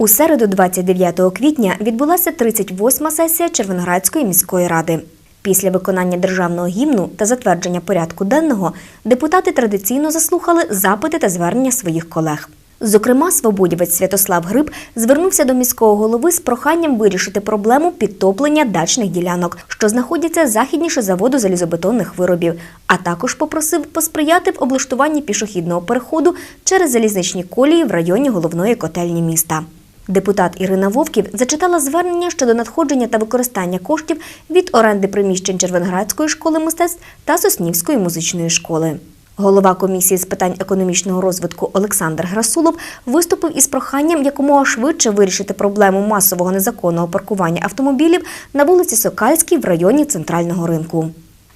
У середу, 29 квітня, відбулася 38-ма сесія Червоноградської міської ради. Після виконання державного гімну та затвердження порядку денного депутати традиційно заслухали запити та звернення своїх колег. Зокрема, свободівець Святослав Гриб звернувся до міського голови з проханням вирішити проблему підтоплення дачних ділянок, що знаходяться західніше заводу залізобетонних виробів, а також попросив посприяти в облаштуванні пішохідного переходу через залізничні колії в районі головної котельні міста. Депутат Ірина Вовків зачитала звернення щодо надходження та використання коштів від оренди приміщень Червоноградської школи мистецтв та Соснівської музичної школи. Голова комісії з питань економічного розвитку Олександр Грасулов виступив із проханням якомога швидше вирішити проблему масового незаконного паркування автомобілів на вулиці Сокальській в районі центрального ринку.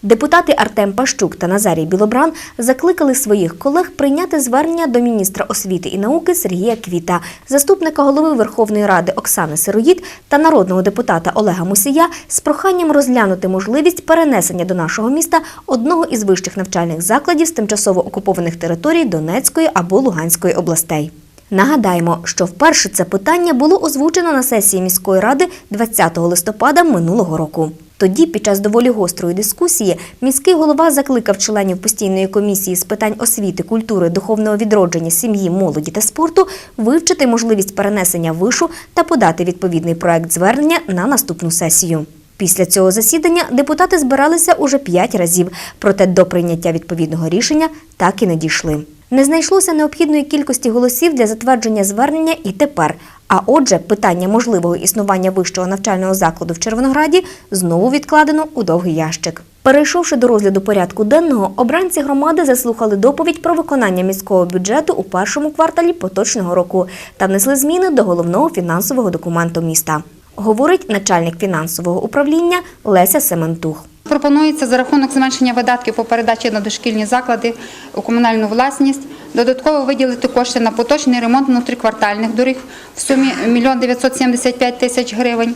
Депутати Артем Пащук та Назарій Білобран закликали своїх колег прийняти звернення до міністра освіти і науки Сергія Квіта, заступника голови Верховної Ради Оксани Сироїд та народного депутата Олега Мусія з проханням розглянути можливість перенесення до нашого міста одного із вищих навчальних закладів з тимчасово окупованих територій Донецької або Луганської областей. Нагадаємо, що вперше це питання було озвучено на сесії міської ради 20 листопада минулого року. Тоді, під час доволі гострої дискусії, міський голова закликав членів постійної комісії з питань освіти, культури, духовного відродження, сім'ї, молоді та спорту вивчити можливість перенесення вишу та подати відповідний проект звернення на наступну сесію. Після цього засідання депутати збиралися уже п'ять разів, проте до прийняття відповідного рішення так і не дійшли. Не знайшлося необхідної кількості голосів для затвердження звернення і тепер. А отже, питання можливого існування вищого навчального закладу в Червонограді знову відкладено у довгий ящик. Перейшовши до розгляду порядку денного, обранці громади заслухали доповідь про виконання міського бюджету у першому кварталі поточного року та внесли зміни до головного фінансового документу міста. Говорить начальник фінансового управління Леся Сементух. Пропонується за рахунок зменшення видатків по передачі на дошкільні заклади у комунальну власність додатково виділити кошти на поточний ремонт внутріквартальних доріг в сумі 1 мільйон 975 тисяч гривень.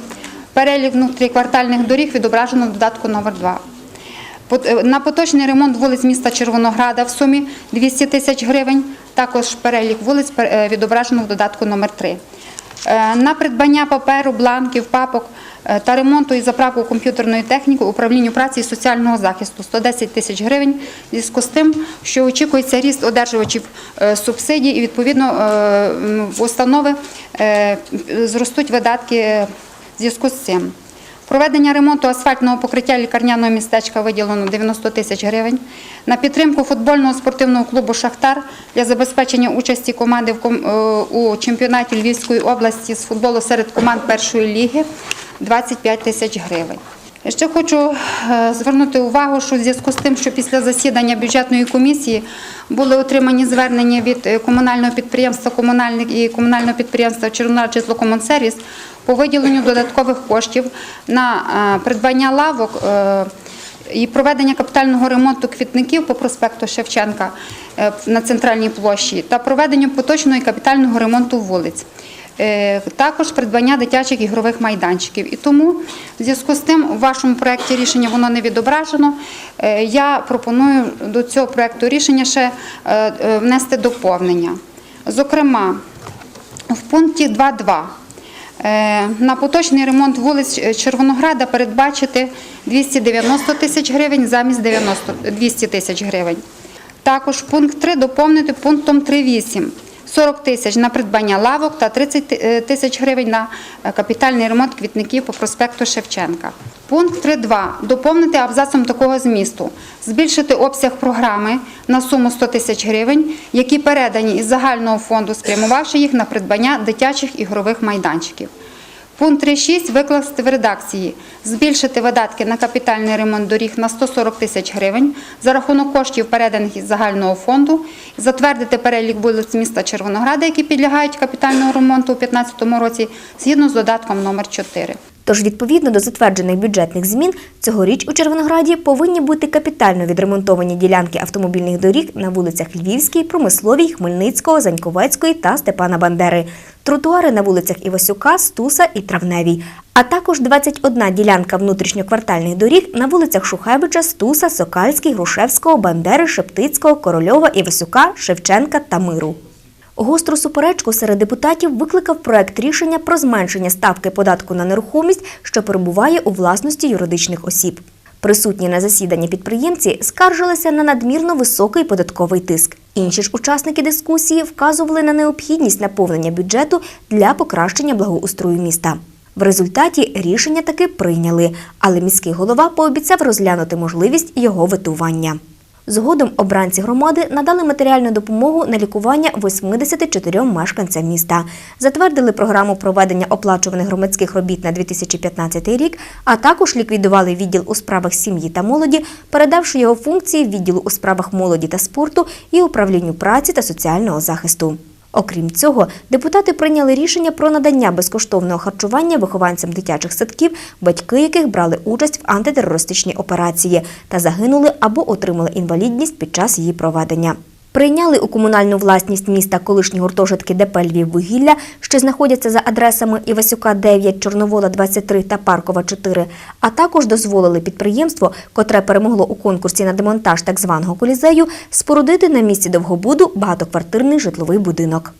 Перелік внутріквартальних доріг відображено в додатку номер 2 На поточний ремонт вулиць міста Червонограда в сумі 200 тисяч гривень. Також перелік вулиць е, відображено в додатку номер 3 Е, На придбання паперу, бланків, папок е, та ремонту і заправку комп'ютерної техніки управлінню праці і соціального захисту 110 тисяч гривень в зв'язку з тим, що очікується ріст одержувачів е, субсидій і відповідно е, в установи е, зростуть видатки е, в зв'язку з цим. Проведення ремонту асфальтного покриття лікарняного містечка виділено 90 тисяч гривень. На підтримку футбольного спортивного клубу Шахтар для забезпечення участі команди е, у чемпіонаті Львівської області з футболу серед команд першої ліги 25 тисяч гривень. Ще хочу е, звернути увагу, що в зв'язку з тим, що після засідання бюджетної комісії були отримані звернення від е, комунального підприємства комунальник і комунального підприємства Червоноград житлокомунсервіс по виділенню додаткових коштів на е, придбання лавок е, і проведення капітального ремонту квітників по проспекту Шевченка е, на центральній площі та проведення поточного і капітального ремонту вулиць. Також придбання дитячих ігрових майданчиків. І тому в зв'язку з тим у вашому проєкті рішення воно не відображено. Я пропоную до цього проєкту рішення ще внести доповнення. Зокрема, в пункті 2.2 е, на поточний ремонт вулиць е, Червонограда передбачити 290 тисяч гривень замість 90 200 тисяч гривень. Також пункт 3 доповнити пунктом 3.8. 40 тисяч на придбання лавок та 30 тисяч гривень на е, капітальний ремонт квітників по проспекту Шевченка. Пункт 3.2. Доповнити абзацом такого змісту. Збільшити обсяг програми на суму 100 тисяч гривень, які передані із загального фонду, спрямувавши їх на придбання дитячих ігрових майданчиків. Пункт 3.6 викласти в редакції. Збільшити видатки на капітальний ремонт доріг на 140 тисяч гривень за рахунок коштів, переданих із загального фонду. Затвердити перелік вулиць міста Червонограда, які підлягають капітальному ремонту у 2015 році, згідно з додатком номер 4. Тож, відповідно до затверджених бюджетних змін, цьогоріч у Червонограді повинні бути капітально відремонтовані ділянки автомобільних доріг на вулицях Львівській, Промисловій, Хмельницького, Заньковецької та Степана Бандери, тротуари на вулицях Івасюка, Стуса і Травневій, а також 21 ділянка внутрішньоквартальних доріг на вулицях Шухевича, Стуса, Сокальський, Грушевського, Бандери, Шептицького, Корольова, Івасюка, Шевченка та Миру. Гостру суперечку серед депутатів викликав проект рішення про зменшення ставки податку на нерухомість, що перебуває у власності юридичних осіб. Присутні на засіданні підприємці скаржилися на надмірно високий податковий тиск. Інші ж учасники дискусії вказували на необхідність наповнення бюджету для покращення благоустрою міста. В результаті рішення таки прийняли, але міський голова пообіцяв розглянути можливість його витування. Згодом обранці громади надали матеріальну допомогу на лікування 84 мешканцям міста, затвердили програму проведення оплачуваних громадських робіт на 2015 рік, а також ліквідували відділ у справах сім'ї та молоді, передавши його функції відділу у справах молоді та спорту і управлінню праці та соціального захисту. Окрім цього, депутати прийняли рішення про надання безкоштовного харчування вихованцям дитячих садків, батьки яких брали участь в антитерористичній операції та загинули або отримали інвалідність під час її проведення. Прийняли у комунальну власність міста колишні гуртожитки ДП «Львіввугілля», що знаходяться за адресами Івасюка 9, Чорновола 23 та Паркова 4, а також дозволили підприємство, котре перемогло у конкурсі на демонтаж так званого колізею, спорудити на місці довгобуду багатоквартирний житловий будинок.